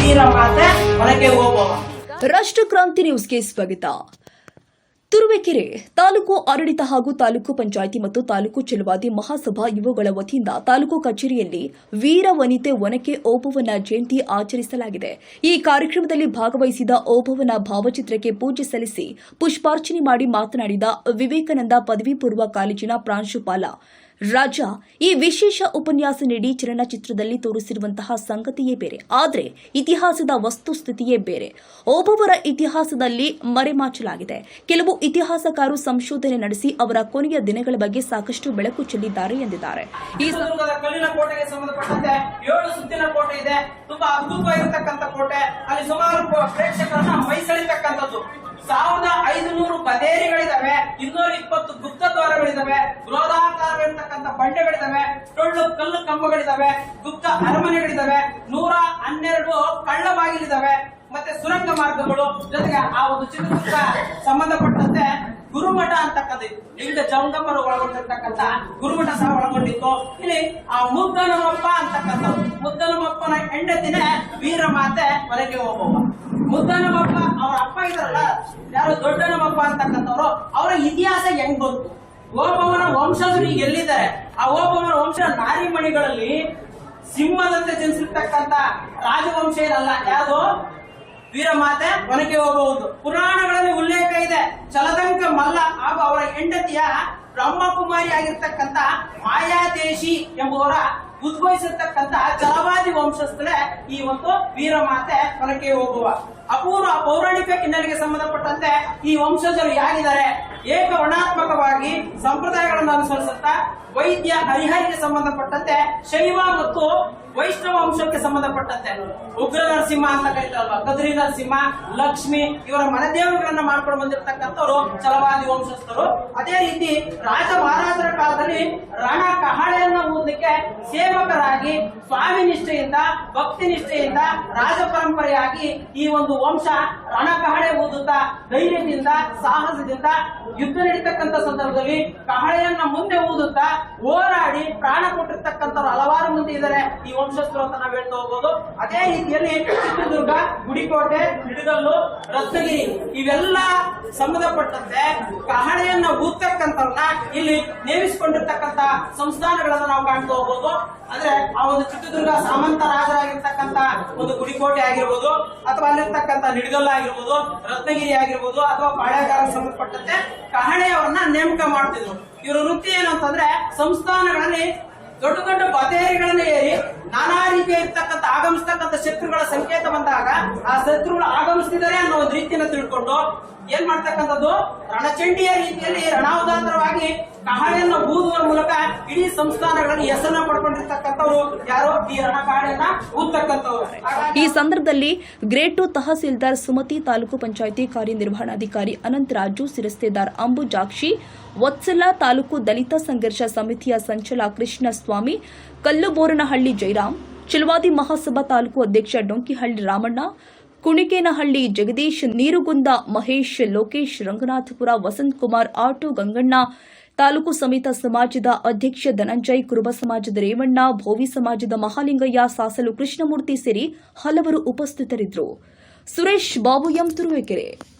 ವೀರ ಕ್ರಾಂತಿ ನ್ಯೂಸ್ಗೆ ಸ್ವಾಗತ. ತುರುವೇಕೆರೆ ತಾಲೂಕು ಆಡಳಿತ ಹಾಗೂ ತಾಲೂಕು ಪಂಚಾಯಿತಿ ಮತ್ತು ತಾಲೂಕು ಚಲುವಾದಿ ಮಹಾಸಭಾ ಇವುಗಳ ವತಿಯಿಂದ ತಾಲೂಕು ಕಚೇರಿಯಲ್ಲಿ ವೀರ ವನಿತೆ ಒನಕೆ ಓಬವ್ವನ ಜಯಂತಿ ಆಚರಿಸಲಾಗಿದೆ. ಈ ಕಾರ್ಯಕ್ರಮದಲ್ಲಿ ಭಾಗವಹಿಸಿದ ಓಬವ್ವನ ಭಾವಚಿತ್ರಕ್ಕೆ ಪೂಜೆ ಸಲ್ಲಿಸಿ ಪುಷ್ಪಾರ್ಚನೆ ಮಾಡಿ ಮಾತನಾಡಿದ ವಿವೇಕಾನಂದ ಪದವಿ ಪೂರ್ವ ಕಾಲೇಜಿನ ಪ್ರಾಂಶುಪಾಲ ರಾಜ, ಈ ವಿಶೇಷ ಉಪನ್ಯಾಸ ನೀಡಿ ಚಲನಚಿತ್ರದಲ್ಲಿ ತೋರಿಸಿರುವಂತಹ ಸಂಗತಿಯೇ ಬೇರೆ. ಆದರೆ, ಇತಿಹಾಸದ ವಸ್ತುಸ್ಥಿತಿಯೇ ಬೇರೆ. ಒಬ್ಬೊಬ್ಬರ ಇತಿಹಾಸದಲ್ಲಿ ಮರೆಮಾಚಲಾಗಿದೆ. ಕೆಲವು ಇತಿಹಾಸಕಾರರು ಸಂಶೋಧನೆ ನಡೆಸಿ ಅವರ ಕೊನೆಯ ದಿನಗಳ ಬಗ್ಗೆ ಸಾಕಷ್ಟು ಬೆಳಕು ಚೆಲ್ಲಿದ್ದಾರೆ ಎಂದಿದ್ದಾರೆ. ಈ ಕಲ್ಲಿನ ಕೋಟೆಗೆ ಸಂಬಂಧಪಟ್ಟಂತೆ ಏಳು ಸುತ್ತಿನ ಕೋಟೆ ಇದೆ. ತುಂಬಾ ಅದ್ಭುತವಾಗಿರ್ತಕ್ಕಂಥ ಕೋಟೆ. ಅಲ್ಲಿ ಸುಮಾರು ಪ್ರ- ಪ್ರೇಕ್ಷಕರನ್ನ ಮೈಸಳಿತಕ್ಕಂಥದ್ದು. ಸಾವಿರದ ಐದುನೂರು ಬದೇರಿಗಳಿದಾವೆ. ಇನ್ನೂರ ಇಪ್ಪತ್ತು ಗುಪ್ತ ದ್ವಾರಗಳಿದಾವೆ ಬೃಹದಾಕಾರವಿರ್ತಕ್ಕಂಥ ಬಂಡೆಗಳಿದಾವೆ, ಟೊಳ್ಳು ಕಲ್ಲು ಕಂಬಗಳಿದಾವೆ, ಗುಪ್ತ ಅರಮನೆಗಳಿದಾವೆ, ನೂರ ಹನ್ನೆರಡು ಕಳ್ಳ ಬಾಗಿಲಿದಾವೆ, ಮತ್ತೆ ಸುರಂಗ ಮಾರ್ಗಗಳು, ಜೊತೆಗೆ ಆ ಒಂದು ಚಿತ್ರದುರ್ಗ ಸಂಬಂಧಪಟ್ಟಂತೆ ಗುರುಮಠ ಅಂತಕ್ಕಂಥ ವಿವಿಧ ಜಂಗಮರು ಒಳಗೊಂಡಿರ್ತಕ್ಕಂಥ ಗುರುಮಠ ಸಹ ಒಳಗೊಂಡಿತ್ತು. ಇಲ್ಲಿ ಆ ಮುದ್ದನಮಪ್ಪ ಅಂತಕ್ಕಂಥ ಮುದ್ದನಮಪ್ಪನ ಹೆಂಡತಿನೇ ವೀರಮಾತೆ ಮನೆಗೆ ಹೋಗುವ. ಮುದ್ದನಮಪ್ಪ ಅವರ ಅಪ್ಪ ಇದಾರಲ್ಲ ಯಾರು ದೊಡ್ಡನಮಪ್ಪ ಅಂತಕ್ಕಂಥವ್ರು, ಅವರ ಇತಿಹಾಸ ಹೆಂಗ್ ಬಂತು? ಓಬವನ ವಂಶಜರು ಎಲ್ಲಿದ್ದಾರೆ? ಆ ಓಬವನ ವಂಶ ನಾರಿಮಣಿಗಳಲ್ಲಿ ಸಿಂಹದಂತೆ ಜನಿಸಿರ್ತಕ್ಕಂಥ ರಾಜವಂಶ ಇರಲ್ಲ ಯಾವುದು? ವೀರಮಾತೆ ಒನಕೆ ಹೋಗಬಹುದು. ಪುರಾಣಗಳಲ್ಲಿ ಉಲ್ಲೇಖ ಇದೆ. ಚಲದಂಕ ಮಲ್ಲ ಹಾಗೂ ಅವರ ಹೆಂಡತಿಯ ಬ್ರಹ್ಮಕುಮಾರಿ ಆಗಿರ್ತಕ್ಕಂಥ ಮಾಯಾದೇಶಿ ಎಂಬುವರ ಉದ್ಭವಿಸಿರ್ತಕ್ಕಂಥ ಜಲವಾದಿ ವಂಶಸ್ಥಳೇ ಈ ಒಂದು ವೀರಮಾತೆ ಹೊರಕೆ ಹೋಗುವ. ಅಪೂರ್ವ ಪೌರಾಣಿಕ ಹಿನ್ನೆಲೆಗೆ ಸಂಬಂಧಪಟ್ಟಂತೆ ಈ ವಂಶಜರು ಯಾರಿದ್ದಾರೆ? ಏಕ ವರ್ಣಾತ್ಮಕವಾಗಿ ಸಂಪ್ರದಾಯಗಳನ್ನು ಅನುಸರಿಸುತ್ತಾ ವೈದ್ಯ ಹರಿಹರಿಗೆ ಸಂಬಂಧಪಟ್ಟಂತೆ ಶೈವ ಮತ್ತು ವೈಷ್ಣವ ವಂಶಕ್ಕೆ ಸಂಬಂಧಪಟ್ಟಂತೆ. ಉಗ್ರ ನರಸಿಂಹ ಅಂತ ಕರೀತಾರಲ್ವಾ? ಕದ್ರಿ ನರಸಿಂಹ ಲಕ್ಷ್ಮಿ ಇವರ ಮನದೇವರುಗಳನ್ನ ಮಾಡ್ಕೊಂಡು ಬಂದಿರತಕ್ಕಂಥವ್ರು ಚಲವಾದಿ ವಂಶಸ್ಥರು. ಅದೇ ರೀತಿ ರಾಜ ಕಾಲದಲ್ಲಿ ರಣ ಕಹಳೆಯನ್ನ ಓದಲಿಕ್ಕೆ ಸೇವಕರಾಗಿ ಸ್ವಾಮಿ ನಿಷ್ಠೆಯಿಂದ, ಭಕ್ತಿ ನಿಷ್ಠೆಯಿಂದ, ರಾಜ ಪರಂಪರೆಯಾಗಿ ಈ ಒಂದು ವಂಶ ರಣ ಕಹಳೆ ಓದುತ್ತಾ ಧೈರ್ಯದಿಂದ, ಸಾಹಸದಿಂದ ಯುದ್ಧ ನಡೀತಕ್ಕಂಥ ಸಂದರ್ಭದಲ್ಲಿ ಕಹಳೆಯನ್ನ ಮುಂದೆ ಓದುತ್ತಾ ಹೋರಾಡಿ ಪ್ರಾಣ ಕೊಟ್ಟಿರ್ತಕ್ಕಂಥವ್ರು ಹಲವಾರು ಮಂದಿ ಇದ್ದಾರೆ. ಈ ವಂಶಸ್ಥರು ಅಂತ ನಾವು ಹೇಳ್ತಾ ಹೋಗ್ಬೋದು. ಅದೇ ರೀತಿಯಲ್ಲಿ ಚಿತ್ರದುರ್ಗ, ಗುಡಿಕೋಟೆ, ಹಿಡಗಲ್ಲು, ರತ್ನಗಿರಿ ಇವೆಲ್ಲ ಸಂಬಂಧಪಟ್ಟಂತೆ ಕಹಳೆಯನ್ನ ಊದ್ತಕ್ಕಂಥವ್ರನ್ನ ಇಲ್ಲಿ ನೇಮಿಸಿಕೊಂಡಿರ್ತಕ್ಕಂಥ ಸಂಸ್ಥಾನಗಳನ್ನು ನಾವು ಕಾಣ್ತಾ ಹೋಗ್ಬೋದು. ಅಂದ್ರೆ ಆ ಒಂದು ಚಿತ್ರದುರ್ಗ ಸಾಮಂತ ರಾಜರಾಗಿರ್ತಕ್ಕಂತ ಒಂದು ಗುಡಿಕೋಟೆ ಆಗಿರ್ಬೋದು, ಅಥವಾ ಅಲ್ಲಿರ್ತಕ್ಕಂತ ನಿಡಗಲ್ಲ ಆಗಿರ್ಬೋದು, ರತ್ನಗಿರಿ ಆಗಿರ್ಬೋದು, ಅಥವಾ ಪಾಳೆಗಾರ ಸಂಬಂಧಪಟ್ಟಂತೆ ಕಹಣೆಯವರನ್ನ ನೇಮಕ ಮಾಡ್ತಿದ್ರು. ಇವರ ವೃತ್ತಿ ಏನು ಅಂತಂದ್ರೆ ಸಂಸ್ಥಾನಗಳಲ್ಲಿ ದೊಡ್ಡ ದೊಡ್ಡ ಬತೇರಿಗಳನ್ನ ಏರಿ ನಾನಾ ರೀತಿಯ ಆಗಮಿಸ್ತಕ್ಕಂಥ ಶತ್ರುಗಳ ಸಂಕೇತ ಬಂದಾಗ ಆ ಶತ್ರುಗಳು ಆಗಮಿಸ್ತಿದ್ದಾರೆ ಅನ್ನೋ ಒಂದು ರೀತಿಯನ್ನ ತಿಳ್ಕೊಂಡು ಏನ್ ಮಾಡ್ತಕ್ಕಂಥದ್ದು? ರಣಚಂಡಿಯ ರೀತಿಯಲ್ಲಿ ರಣಾವಧಾಂತರವಾಗಿ ಕಹಳೆಯನ್ನ ಊದುವ ಮೂಲಕ ಇಡೀ ಸಂಸ್ಥಾನಗಳಲ್ಲಿ ಹೆಸರನ್ನ ಪಡ್ಕೊಂಡಿರ್ತಕ್ಕಂಥವ್ರು ಯಾರು? ಈ ರಣ ಕಹಳೆಯನ್ನ ಊದ್ತಕ್ಕಂಥವ್ರು. ಈ ಸಂದರ್ಭದಲ್ಲಿ ಗ್ರೇಟು ತಹಸೀಲ್ದಾರ್ ಸುಮತಿ ತಾಲೂಕು ಪಂಚಾಯಿತಿ ಕಾರ್ಯನಿರ್ವಹಣಾಧಿಕಾರಿ ಅನಂತರಾಜು ಸಿರಸ್ತೆದಾರ್ ಅಂಬುಜಾಕ್ಷಿ, ವತ್ಸಲ ತಾಲೂಕು ದಲಿತ ಸಂಘರ್ಷ ಸಮಿತಿಯ ಸಂಚಲ ಕೃಷ್ಣಸ್ವಾಮಿ, ಕಲ್ಲುಬೋರನಹಳ್ಳಿ ಜಯರಾಮ್ ಚಿಲವಾದಿ ಮಹಾಸಭಾ ತಾಲೂಕು ಅಧ್ಯಕ್ಷ ಡೊಂಕಿಹಳ್ಳಿ ರಾಮಣ್ಣ, ಕುಣಿಕೇನಹಳ್ಳಿ ಜಗದೀಶ್, ನೀರುಗುಂದ ಮಹೇಶ್, ಲೋಕೇಶ್, ರಂಗನಾಥಪುರ ವಸಂತ್ ಕುಮಾರ್ ಆಟೋ ಗಂಗಣ್ಣ, ತಾಲೂಕು ಸಮಿತಿ ಸಮಾಜದ ಅಧ್ಯಕ್ಷ ಧನಂಜಯ್, ಕುರುಬ ಸಮಾಜದ ರೇವಣ್ಣ, ಭೋವಿ ಸಮಾಜದ ಮಹಾಲಿಂಗಯ್ಯ, ಸಾಸಲು ಕೃಷ್ಣಮೂರ್ತಿ ಸೇರಿ ಹಲವರು ಉಪಸ್ಥಿತರಿದ್ದರು. ಸುರೇಶ್ ಬಾಬು ಎಂ. ತುರುವೇಕೆರೆ.